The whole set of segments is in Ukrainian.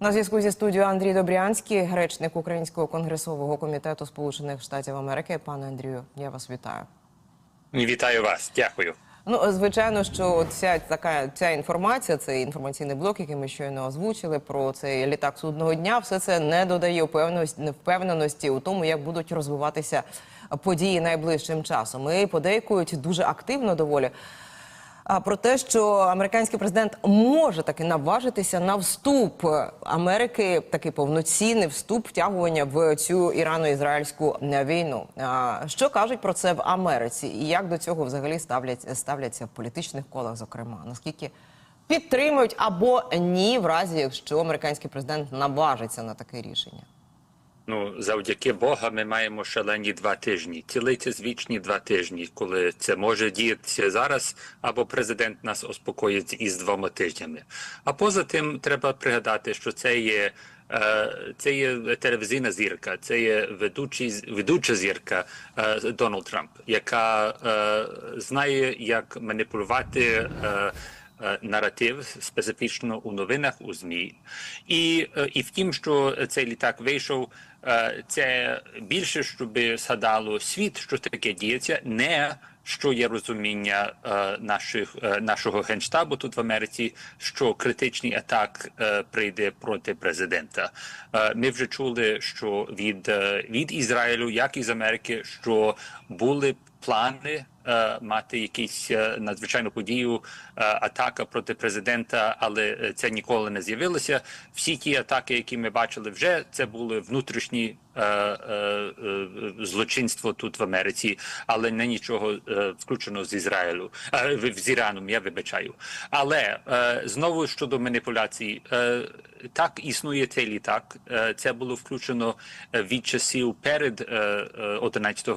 На зв'язку зі студією Андрій Добрянський, речник Українського конгресового комітету Сполучених Штатів Америки. Пане Андрію, я вас вітаю. Вітаю вас, дякую. Ну, звичайно, що ця така ця інформація, цей інформаційний блок, який ми щойно озвучили про цей літак судного дня, все це не додає впевненості, у тому, як будуть розвиватися події найближчим часом. І подейкують дуже активно доволі. Про те, що американський президент може таки наважитися на вступ Америки, такий повноцінний вступ втягування в цю ірано-ізраїльську війну. Що кажуть про це в Америці, і як до цього взагалі ставлять ставляться в політичних колах, зокрема, наскільки підтримують або ні, в разі якщо американський президент наважиться на таке рішення? Ну, завдяки Бога, ми маємо шалені два тижні, цілий звічні два тижні, коли це може діятися зараз, або президент нас успокоїть із двома тижнями. А поза тим, треба пригадати, що це є. е, Це є телевізійна зірка, це є ведучий, ведуча зірка е, Дональд Трамп, яка е, знає, як маніпулювати наратив специфічно у новинах у змі, і, е, і тім, що цей літак вийшов. Е, Це більше, щоб згадало світ, що таке діється, не що є розуміння е, наших е, нашого генштабу тут в Америці, що критичний атак е, прийде проти президента. Е, ми вже чули, що від, е, від Ізраїлю, як і з Америки, що були плани е, мати якісь е, надзвичайну подію, е, атака проти президента, але е, це ніколи не з'явилося. Всі ті атаки, які ми бачили вже, це були внутрішні е, е, е, злочинство тут в Америці, але не нічого е, включено з Ізраїлю е, з Іраном. Я вибачаю. Але е, знову щодо маніпуляцій, е, так існує цей літак. Е, Це було включено е, від часів перед е, е, 11 е,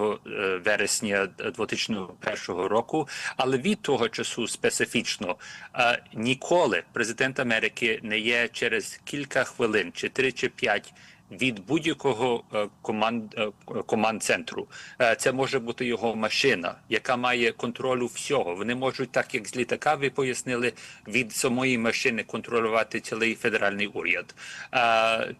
вересня 2001 року. Але від того часу специфічно е, ніколи президент Америки не є через кілька хвилин, чи три чи п'ять. Від будь-якого е, команд е, команд центру Е, це може бути його машина, яка має контролю всього. Вони можуть, так як з літака ви пояснили, від самої машини контролювати цілий федеральний уряд.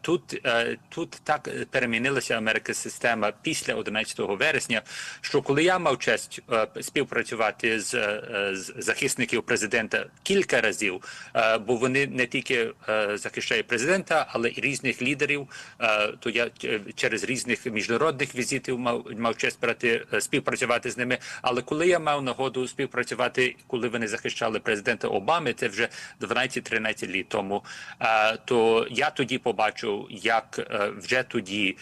Тут тут так перемінилася американська система після 11 вересня. Що коли я мав честь співпрацювати з, з захисників президента кілька разів, бо вони не тільки захищають президента, але і різних лідерів. Е, То я е, через різних міжнародних візитів мав мав честь брати е, співпрацювати з ними. Але коли я мав нагоду співпрацювати, коли вони захищали президента Обами, це вже 12-13 літ тому. То я тоді побачив, як вже тоді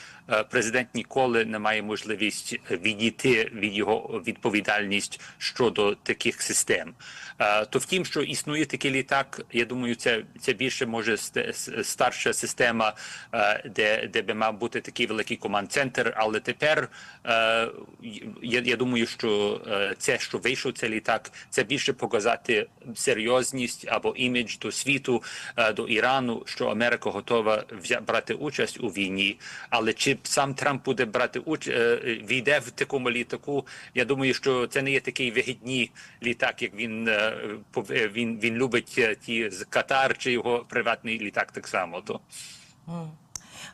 президент ніколи не має можливість відійти від його відповідальність щодо таких систем. Е, То втім, що існує такий літак, я думаю, це це більше може старша система, е, де, де би мав бути такий великий команд-центр. Але тепер е, я, я думаю, що е, це, що вийшов цей літак, це більше показати серйозність або імідж до світу, е, до Ірану, що Америка готова взя- брати участь у війні. Але чи сам Трамп буде брати участь, війде в такому літаку? Я думаю, що це не є такий вигідний літак, як він е, е, він, він любить е, ті з Катар чи його приватний літак так само. То.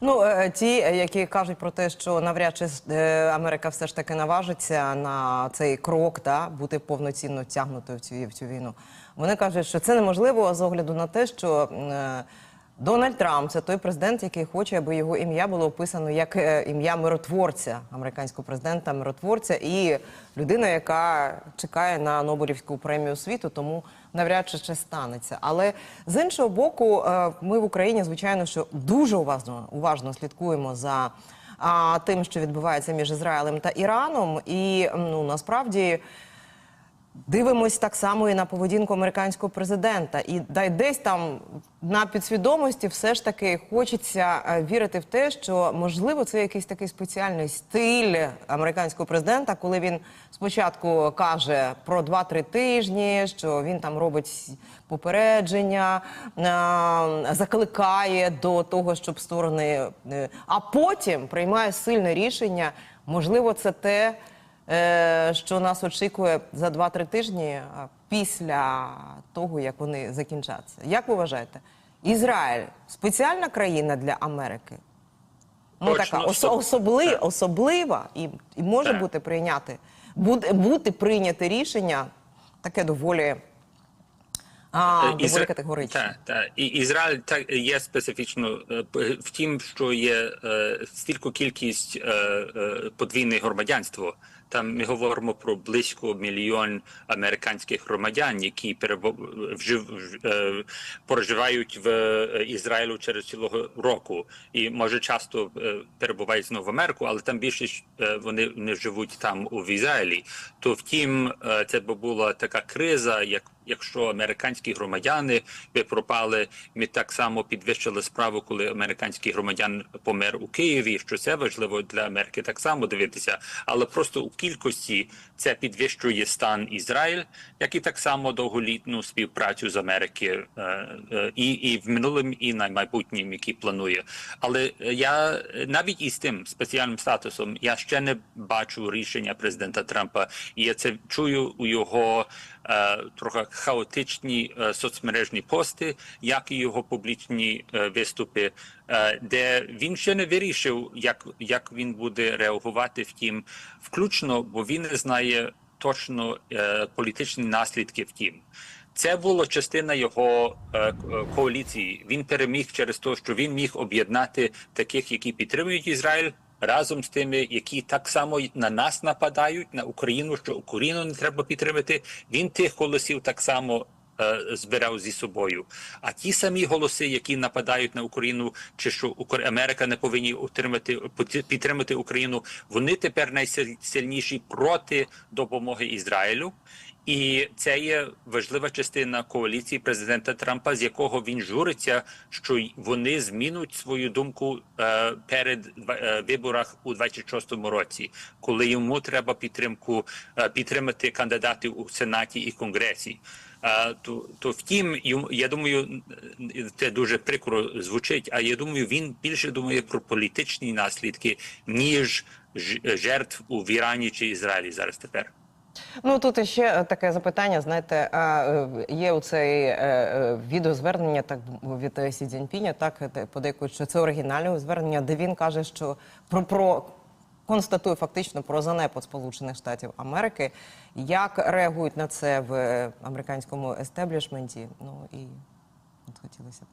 Ну, е, ті, е, які кажуть про те, що навряд чи е, Америка все ж таки наважиться на цей крок, да, бути повноцінно тягнутою в цю, в цю війну. Вони кажуть, що це неможливо з огляду на те, що е, Дональд Трамп це той президент, який хоче, аби його ім'я було описано як е, ім'я миротворця, американського президента, миротворця і людина, яка чекає на Нобелівську премію світу, тому навряд чи це станеться. Але з іншого боку, е, ми в Україні, звичайно, що дуже уважно, уважно слідкуємо за тим, що відбувається між Ізраїлем та Іраном, і ну насправді. Дивимось так само і на поведінку американського президента, і дай десь там на підсвідомості все ж таки хочеться е, вірити в те, що можливо це якийсь такий спеціальний стиль американського президента, коли він спочатку каже про 2-3 тижні, що він там робить попередження, е, закликає до того, щоб сторони, е, а потім приймає сильне рішення. Можливо, це те. Е, що нас очікує за 2-3 тижні після того, як вони закінчаться. Як ви вважаєте? Ізраїль спеціальна країна для Америки. Ну, така ос- особли, особлива і, і може Так. бути прийняти, бути, бути прийняте рішення таке доволі, а, Е, доволі Ізра- категоричне. Так, так. І Ізраїль так є специфічно е, в тім, що є е, стільки кількість е, е, подвійне громадянство. Там ми говоримо про близько мільйон американських громадян, які вжив, е, проживають в е, Ізраїлю через цілого року, і може часто е, перебувають знову в Америку, але там більшість вони не живуть там у Ізраїлі. То втім, це б була така криза, як якщо американські громадяни би пропали, ми так само підвищили справу, коли американський громадян помер у Києві. Що це важливо для Америки, так само дивитися, але просто у кількості це підвищує стан Ізраїль, як і так само довголітну співпрацю з Америки е, е, і, і в минулому, і на майбутнім, який планує. Але я навіть із тим спеціальним статусом я ще не бачу рішення президента Трампа, і я це чую у його трохи хаотичні е, соцмережні пости, як і його публічні е, виступи, е, де він ще не вирішив, як, як він буде реагувати. Втім, включно, бо він не знає точно е, політичні наслідки. Втім. Це була частина його е, е, коаліції. Він переміг через те, що він міг об'єднати таких, які підтримують Ізраїль, разом з тими, які так само на нас нападають на Україну, що Україну не треба підтримати. Він тих голосів так само. е, Збирав зі собою, а ті самі голоси, які нападають на Україну, чи що Америка не повинні утримати підтримати Україну, вони тепер найсильніші проти допомоги Ізраїлю. І це є важлива частина коаліції президента Трампа, з якого він журиться, що вони змінуть свою думку е, перед е, виборах у 26-му році, коли йому треба підтримку е, підтримати кандидатів у сенаті і конгресі. Е, то, то втім, я думаю, це дуже прикро звучить. А я думаю, він більше думає про політичні наслідки ніж жертв у Ірані чи Ізраїлі зараз тепер. Ну тут ще таке запитання. Знаєте, а, е, є у цей е, е, відеозвернення так від е, Сі Цзіньпіня, так е, подейкують, що це оригінальне звернення, де він каже, що про, про констатує фактично про занепад Сполучених Штатів Америки. Як реагують на це в е, американському естеблішменті? Ну і от хотілося б.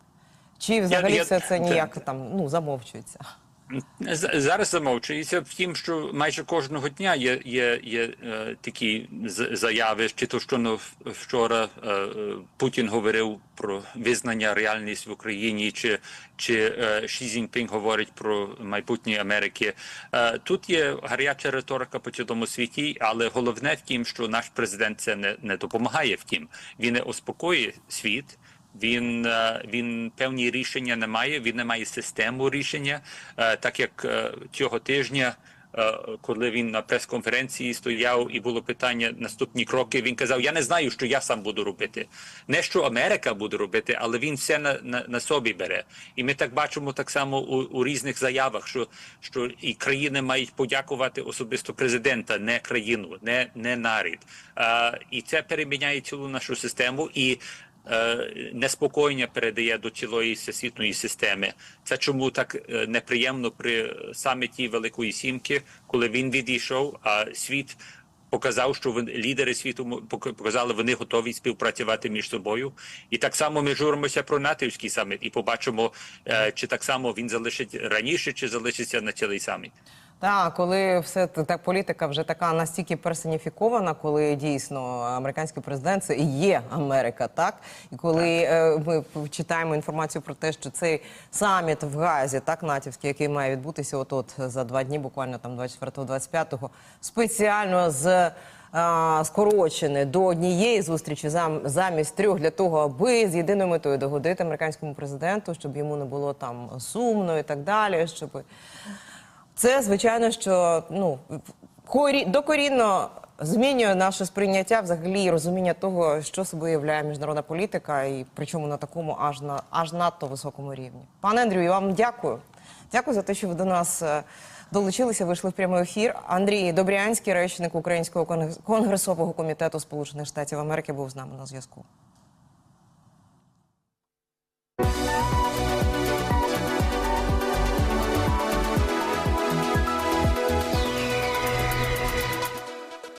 Чи взагалі я- все це ніяк там ну замовчується? Зараз замовчується. Втім, що майже кожного дня є, є, є е, такі заяви, чи то що вчора е, е, Путін говорив про визнання реальність в Україні, чи, чи е, Ші Цзіньпінь говорить про майбутнє Америки. Е, тут є гаряча риторика по цілому світі, але головне в тім, що наш президент це не, не допомагає. Втім, він не успокоює світ. Він, е, він певні рішення не має, він не має систему рішення, Е, так як е, цього тижня, коли він на прес-конференції стояв і було питання наступні кроки, він казав: Я не знаю, що я сам буду робити. Не що Америка буде робити, але він все на, на, на собі бере. І ми так бачимо так само у, у різних заявах, що, що і країни мають подякувати особисто президента, не країну, не, не нарід. Е, і це переміняє цілу нашу систему і. Е, Неспокоєння передає до цілої всесвітньої системи. Це чому так е, неприємно при саміті Великої Сімки, коли він відійшов, а світ показав, що вони, лідери світу показали, вони готові співпрацювати між собою. І так само ми журимося про натівський саміт і побачимо, е, чи так само він залишить раніше, чи залишиться на цілий саміт. Так, коли все так політика вже така настільки персоніфікована, коли дійсно американський президент це і є Америка, так і коли е, ми читаємо інформацію про те, що цей саміт в Газі, так натівський, який має відбутися от от за два дні, буквально там 24-25, спеціально з. Скорочене до однієї зустрічі зам, замість трьох для того, аби з єдиною метою догодити американському президенту, щоб йому не було там сумно і так далі, щоб це звичайно, що ну корі... докорінно змінює наше сприйняття взагалі розуміння того, що собою являє міжнародна політика, і причому на такому аж на аж надто високому рівні. Пане Андрію, вам дякую. Дякую за те, що ви до нас е, долучилися. Вийшли в прямий ефір. Андрій Добрянський, речник Українського конгрес- конгресового комітету Сполучених Штатів Америки, був з нами на зв'язку.